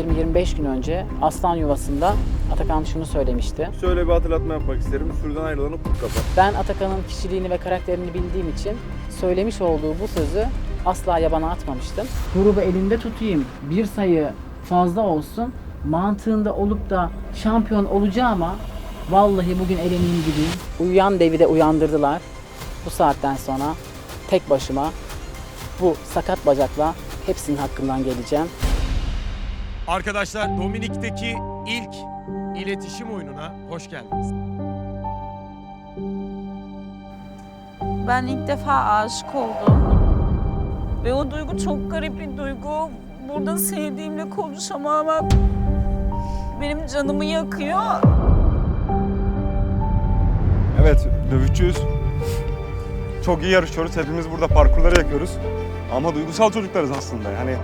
20-25 gün önce Aslan Yuvası'nda Atakan şunu söylemişti. Şöyle bir hatırlatma yapmak isterim. Sürüden ayrılanı kurt kapar. Ben Atakan'ın kişiliğini ve karakterini bildiğim için söylemiş olduğu bu sözü asla yabana atmamıştım. Grubu elinde tutayım, bir sayı fazla olsun mantığında olup da şampiyon olacağıma vallahi bugün eleneyim gideyim. Uyuyan devi de uyandırdılar. Bu saatten sonra tek başıma bu sakat bacakla hepsinin hakkından geleceğim. Arkadaşlar Dominik'teki ilk iletişim oyununa hoş geldiniz. Ben ilk defa aşık oldum. Ve o duygu çok garip bir duygu. Burada sevdiğimle konuşamam. Benim canımı yakıyor. Evet, dövüşçüyüz. Çok iyi yarışıyoruz. Hepimiz burada parkurları yapıyoruz. Ama duygusal çocuklarız aslında. Yani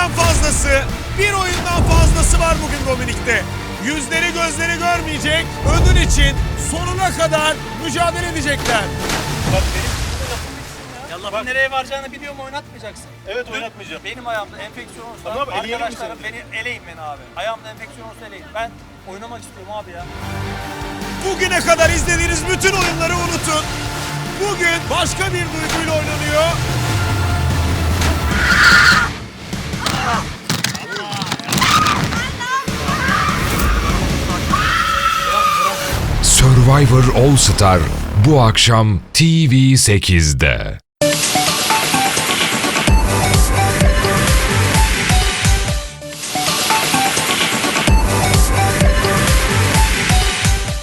Bir ödülden fazlası, bir oyundan fazlası var bugün Dominik'te. Yüzleri gözleri görmeyecek, ödül için sonuna kadar mücadele edecekler. Ya lafın nereye varacağını biliyor mu oynatmayacaksın. Evet oynatmayacağım. Benim ayağımda enfeksiyon olsa Tamam, arkadaşlarım beni eleyin beni abi. Ayağımda enfeksiyon olsa eleyin. Ben oynamak istiyorum abi ya. Bugüne kadar izlediğiniz bütün oyunları unutun. Bugün başka bir duyguyla oynanıyor. Survivor All Star bu akşam TV8'de.